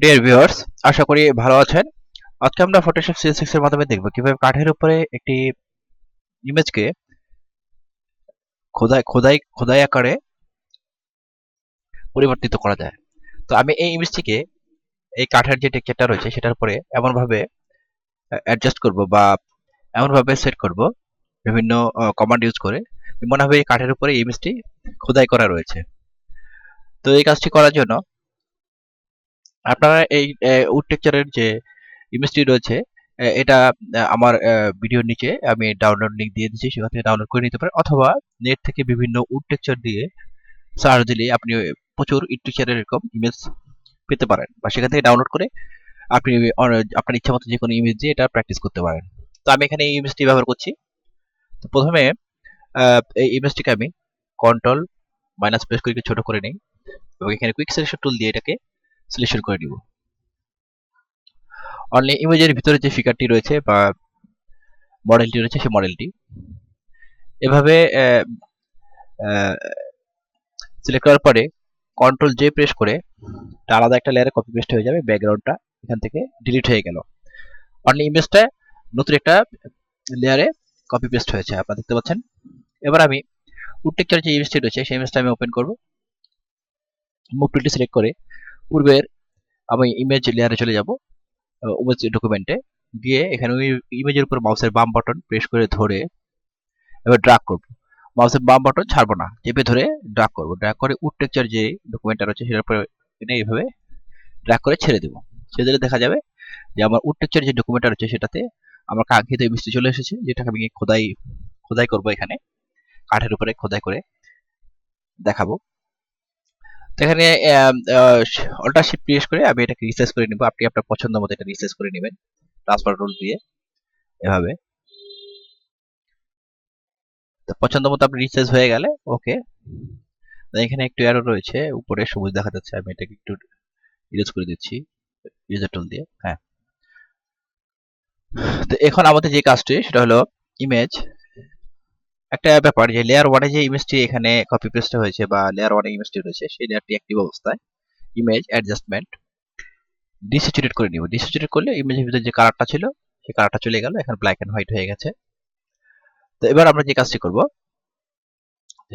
Dear viewers আশা করি ভালো আছেন। আজকে আমরা ফটোশপ সিএস6 এর মাধ্যমে দেখব কীভাবে কাঠের উপরে একটি ইমেজকে খোদাই খোদাই খোদাই আকারে পরিবর্তিত করা যায়। তো আমি এই ইমেজটিকে এই কাঠের যে টেক্সচারটা রয়েছে সেটার উপরে এমনভাবে অ্যাডজাস্ট করব বা এমনভাবে সেট করব বিভিন্ন কমান্ড ইউজ করে। মনে হবে এই কাঠের উপরে ইমেজটি খোদাই করা রয়েছে। তো এই কাজটি করার জন্য আপনারা এই উড যে ইমেজটি রয়েছে এটা আমার ভিডিওর নিচে আমি ডাউনলোড লিংক দিয়ে দিচ্ছি, সেখান থেকে ডাউনলোড করে নিতে পারেন, অথবা নেট থেকে বিভিন্ন উড দিয়ে সার্চ দিলে আপনি প্রচুর উড এরকম ইমেজ পেতে পারেন, বা সেখান থেকে ডাউনলোড করে আপনি আপনার ইচ্ছা মতো যে কোনো ইমেজ দিয়ে এটা প্র্যাকটিস করতে পারেন। তো আমি এখানে এই ইমেজটি ব্যবহার করছি। তো প্রথমে এই ইমেজটিকে আমি কন্ট্রোল মাইনাস প্রেস করে ছোট করে নিই, এবং এখানে কুইক সিলেকশন টুল দিয়ে এটাকে সিলেকশন করে নিব। অনলি ইমেজের ভিতরে যে ফিগারটি রয়েছে বা মডেলটি রয়েছে সেই মডেলটি এভাবে সিলেক্ট করার পরে কন্ট্রোল জে প্রেস করে আলাদা একটা লেয়ারে কপি পেস্ট হয়ে যাবে ব্যাকগ্রাউন্ডটা এখান থেকে ডিলিট হয়ে গেল। অনলি ইমেজটা নতুন একটা লেয়ারে কপি পেস্ট হয়েছে, আপনারা দেখতে পাচ্ছেন। এবার আমি উডটেকচার যে ইমেজটি রয়েছে, সেই ইমেজটা আমি ওপেন করব। মুভ টুলটি সিলেক্ট করে পূর্বের আমি ইমেজ লেয়ারে চলে যাব ইমেজ ডকুমেন্টে গিয়ে এখানে ইমেজের উপর মাউসের বাম বাটন প্রেস করে ধরে এবার ড্রাগ করব। মাউসের বাম বাটন ছাড়বো না, চেপে ধরে ড্রাগ করব। ড্রাগ করে উড টেকচার যে ডকুমেন্টটা রয়েছে, সেটার উপরে এনে এইভাবে ড্রাগ করে ছেড়ে দেবো। ছেড়ে দিলে দেখা যাবে যে আমার উড টেক্সচার যে ডকুমেন্টটা রয়েছে, সেটাতে আমার কাঙ্ক্ষিত ইমেজটি চলে এসেছে যেটাকে আমি খোদাই খোদাই করব এখানে। কাঠের উপরে খোদাই করে দেখাবো। এখানে অল্টা শিফট প্রেস করে আমি এটাকে রিসার্চ করে নিব। আপনি আপনার পছন্দ মতো এটা রিসার্চ করে নেবেন। ট্রান্সফার রুল দিয়ে এভাবে। তো পছন্দ মতো আপনি রিসার্চ হয়ে গেলে ওকে এখানে একটু অ্যারো রয়েছে, উপরে সবুজ দেখা যাচ্ছে, আমি এটাকে একটু ইউজ করে দিচ্ছি ইউজার টুল দিয়ে হ্যাঁ। তো এখন আমাদের যে কাজটি, সেটা হলো ইমেজ একটা ব্যাপার যে লেয়ার ওয়ানে যে ইমেজটি এখানে কপি পেস্ট হয়েছে বা লেয়ার ওয়ানে ইমেজটি রয়েছে, সেই লেয়ারটি অ্যাক্টিভ অবস্থায় ইমেজ অ্যাডজাস্টমেন্ট ডিসিচুরেট করে নিব। ডিসিচুরেট করলে ইমেজের ভিতরে যে কালারটা ছিল, সেই কালারটা চলে গেল, এখন ব্ল্যাক এন্ড হোয়াইট হয়ে গেছে। তো এবার আমরা যে কাজটি করব,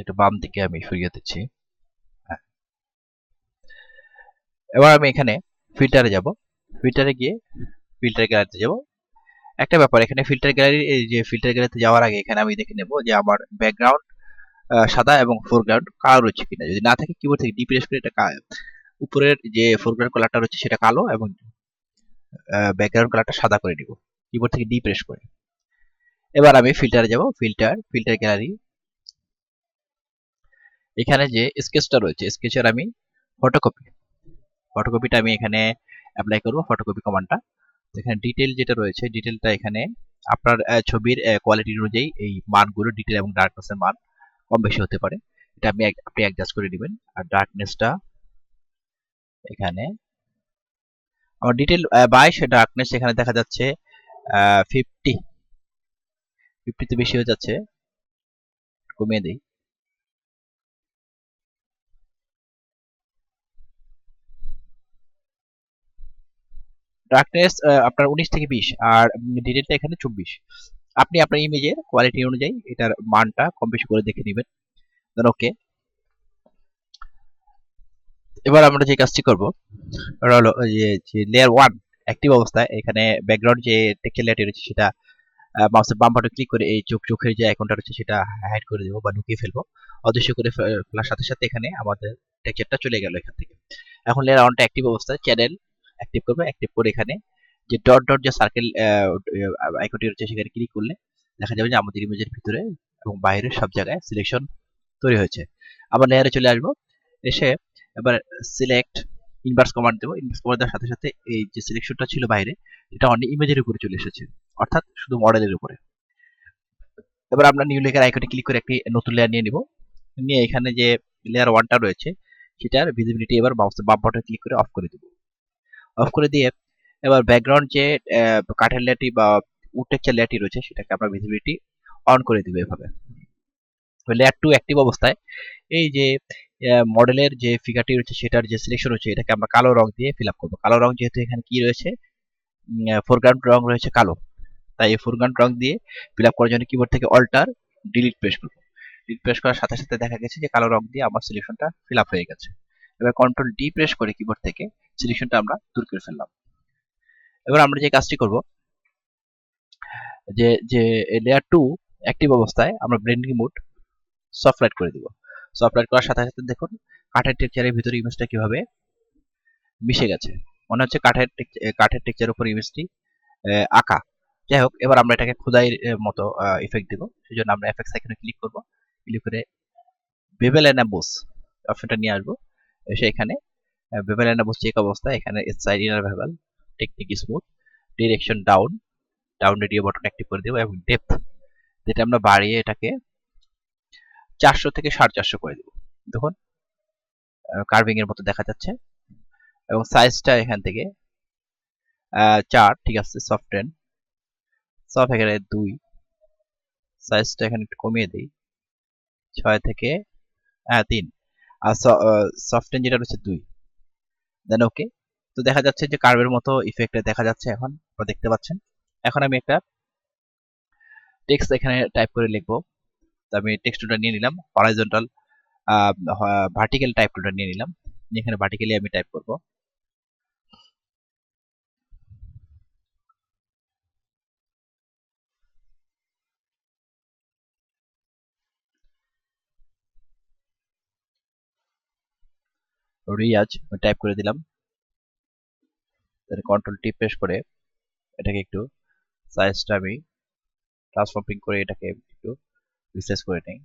একটু বাম দিকে আমি সরিয়ে দিচ্ছি। হ্যাঁ। এবার আমি এখানে ফিল্টারে যাব। ফিল্টারে গিয়ে ফিল্টার গ্যালারিতে যাব। একটা ব্যাপার, এখানে ফিল্টার গ্যালারি যে ফিল্টার গ্যালারিতে যাওয়ার আগে এখানে আমি দেখে নেব যে আমার ব্যাকগ্রাউন্ড সাদা এবং ফোরগ্রাউন্ড কালো রয়েছে কিনা। যদি না থাকে কিবোর্ড থেকে ডিপ্রেস করে এটা উপরের যে ফোরগ্রাউন্ড কালারটা রয়েছে সেটা কালো এবং ব্যাকগ্রাউন্ড কালারটা সাদা করে দিব কিবোর্ড থেকে ডিপ্রেস করে। এবার আমি ফিল্টারে যাব ফিল্টার ফিল্টার গ্যালারি এখানে যে স্কেচটা রয়েছে স্কেচের আমি ফটোকপি ফটোকপিটা আমি এখানে অ্যাপ্লাই করব ফটোকপি কমান্ডটা এখানে ডিটেল যেটা রয়েছে ডিটেলটা এখানে আপনার ছবির কোয়ালিটি অনুযায়ী এই মানগুলো ডিটেল এবং ডার্কনেসের মান কম বেশি হতে পারে। এটা আপনি আপনি অ্যাডজাস্ট করে দিবেন আর ডার্কনেসটা এখানে আমার ডিটেল বাইশ ডার্কনেস এখানে দেখা যাচ্ছে ফিফটি ফিফটিতে বেশি হয়ে যাচ্ছে। কমিয়ে দিই। ডার্কনেস আপনার উনিশ থেকে বিশ, আর ডিটেলটা এখানে চব্বিশ। আপনি আপনার ইমেজের কোয়ালিটি অনুযায়ী এটার মানটা কম বেশি করে দেখে নেবেন। ওকে এবার আমরা যে কাজটি করব হলো যে লেয়ার ওয়ান অ্যাক্টিভ অবস্থায় এখানে ব্যাকগ্রাউন্ড যে টেক্সচার লেয়ারটি রয়েছে সেটা মাউসের বাম বাটন ক্লিক করে এই চোখ, চোখের যে আইকনটা রয়েছে সেটা হাইড করে দেবো বা ঢুকিয়ে ফেলব। অদৃশ্য করে ফেলার সাথে সাথে এখানে আমাদের টেক্সচারটা চলে গেল এখান থেকে। এখন লেয়ার ওয়ানটা অ্যাক্টিভ অবস্থায় চ্যানেল অ্যাক্টিভ করবে অ্যাক্টিভ করে এখানে যে ডট ডট যে সার্কেল আইকনটি রয়েছে সেখানে ক্লিক করলে দেখা যাবে যে আমাদের ইমেজের ভিতরে এবং বাইরে সব জায়গায় সিলেকশন তৈরি হয়েছে। আবার লেয়ারে চলে আসব, এসে এবার সিলেক্ট ইনভার্স কমান্ড দেবো। ইনভার্স কমান্ড দেওয়ার সাথে সাথে এই যে সিলেকশনটা ছিল বাইরে সেটা অন্য ইমেজের উপরে চলে এসেছে, অর্থাৎ শুধু মডেলের উপরে। এবার আমরা নিউ লেয়ার আইকনে ক্লিক করে একটি নতুন লেয়ার নিয়ে নিব। নিয়ে এখানে যে লেয়ার ওয়ানটা রয়েছে, সেটার ভিজিবিলিটি এবার মাউসের বাম বাটন ক্লিক করে অফ করে দেব। অফ করে দিয়ে এবার ব্যাকগ্রাউন্ড যে কাঠের লেয়ারটি বা উটেকচার লেয়ারটি রয়েছে সেটাকে আমরা ভিজিবিলিটি অন করে দিব এভাবে। লেয়ার টু অ্যাক্টিভ অবস্থায়। এই যে মডেলের যে ফিগারটি রয়েছে সেটার যে সিলেকশন রয়েছে এটাকে আমরা কালো রং দিয়ে ফিল আপ করব। কালো রং যেহেতু এখানে কি রয়েছে? ফোরগ্রাউন্ড রং রয়েছে কালো। তাই এই ফোরগ্রাউন্ড রং দিয়ে ফিল আপ করার জন্য কিবোর্ড থেকে অল্টার ডিলিট প্রেস করব। ডিলিট প্রেস করার সাথে সাথে দেখা গেছে যে কালো রং দিয়ে আমার সিলেকশনটা ফিল আপ হয়ে গেছে। এবার কন্ট্রোল ডি প্রেস করে কিবোর্ড থেকে সিলেকশনটা আমরা দূর করে ফেললাম। এবার আমরা যে কাজটি করব, যে যে লেয়ার টু অ্যাক্টিভ অবস্থায় আমরা ব্লেন্ডিং মোড সফট করে দিব। সফট করার সাথে সাথে দেখুন, কাঠের টেক্সচারের ভিতরে ইমেজটা কীভাবে মিশে গেছে। মনে হচ্ছে কাঠের কাঠের টেক্সচারের উপর ইমেজটি আঁকা। যাই হোক, এবার আমরা এটাকে খোদাইয়ের মতো ইফেক্ট দিব। সেই জন্য আমরা এফেক্টস এখানে ক্লিক করব। ক্লিক করে বেবেল অ্যানাবোস অপশনটা নিয়ে আসব। এসে এখানে বেবেল অ্যানাবোস চেক অবস্থায় এখানে side inner bevel technique smooth direction down down radio button active করে দেবো এবং ডেপথ যেটা আমরা বাড়িয়ে এটাকে চারশো থেকে সাড়ে চারশো করে দেবো। দেখুন কার্ভিং এর মতো দেখা যাচ্ছে এবং সাইজটা এখান থেকে চার, ঠিক আছে সফট টেন সফট এখানে দুই সাইজটা এখানে একটু কমিয়ে দিই, ছয় থেকে হ্যাঁ তিন, আর সফট টেন যেটা রয়েছে দুই। দেন ওকে তো দেখা যাচ্ছে যে কার্ভের মতো ইফেক্টে দেখা যাচ্ছে এখন। দেখতে পাচ্ছেন। এখন আমি একটা টেক্সট এখানে টাইপ করে লিখব। তো আমি টেক্সট টুলটা নিয়ে নিলাম। হরাইজন্টাল ভার্টিক্যাল টাইপ টুলটা নিয়ে নিলাম। এখানে ভার্টিক্যালি আমি টাইপ করব। রিয়াজ টাইপ করে দিলাম। কন্ট্রোল টি প্রেস করে এটাকে একটু সাইজটা আমি ট্রান্সফর্মিং করে এটাকে একটু রিসার্চ করে নেই।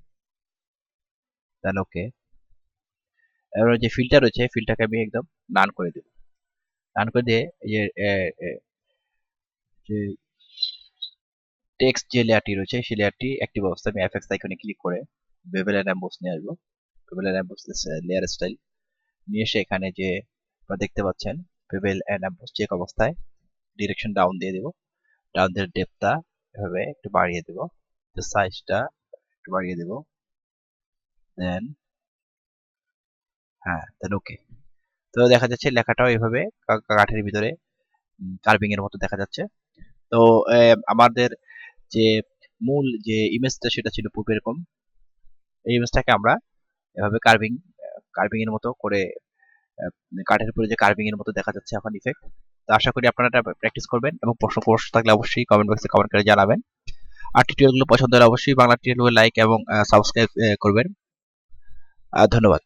দেন ওকে এবার যে ফিল্টার রয়েছে ফিল্টারকে আমি একদম নান করে দেব। নান করে দিয়ে এই যে টেক্সট যে লেয়ারটি রয়েছে, সেই লেয়ারটি অ্যাক্টিভ অবস্থায় আমি এফএক্স আইকনে ক্লিক করে বেবেল অ্যাম্বোস নিয়ে আসব। বেবেল অ্যাম্বোস লেয়ার স্টাইল নিয়ে এসে এখানে যে আপনারা দেখতে পাচ্ছেন বেবেল অ্যান্ড অ্যাম্বোস চেক অবস্থায় ডিরেকশন ডাউন দিয়ে দেবো। ডাউন দিয়ে ডেপটা এভাবে একটু বাড়িয়ে দেবো। সাইজটা একটু বাড়িয়ে দেবো। দেন হ্যাঁ দেন ওকে তো দেখা যাচ্ছে লেখাটাও এইভাবে কাঠের ভিতরে কার্ভিং এর মতো দেখা যাচ্ছে। তো আমাদের যে মূল যে ইমেজটা সেটা ছিল পূর্বে এরকম। এই ইমেজটাকে আমরা এভাবে কার্ভিং কার্ভিং এর মতো করে কাঠের উপরে যে কার্ভিং এর মতো দেখা যাচ্ছে এখন ইফেক্ট তো আশা করি আপনারা এটা প্র্যাকটিস করবেন এবং প্রশ্ন প্রশ্ন থাকলে অবশ্যই কমেন্ট বক্সে কমেন্ট করে জানাবেন। আর টিউটোরিয়ালগুলো পছন্দ হলে অবশ্যই বাংলা টিউটোরিয়াল লাইক এবং সাবস্ক্রাইব করবেন। ধন্যবাদ।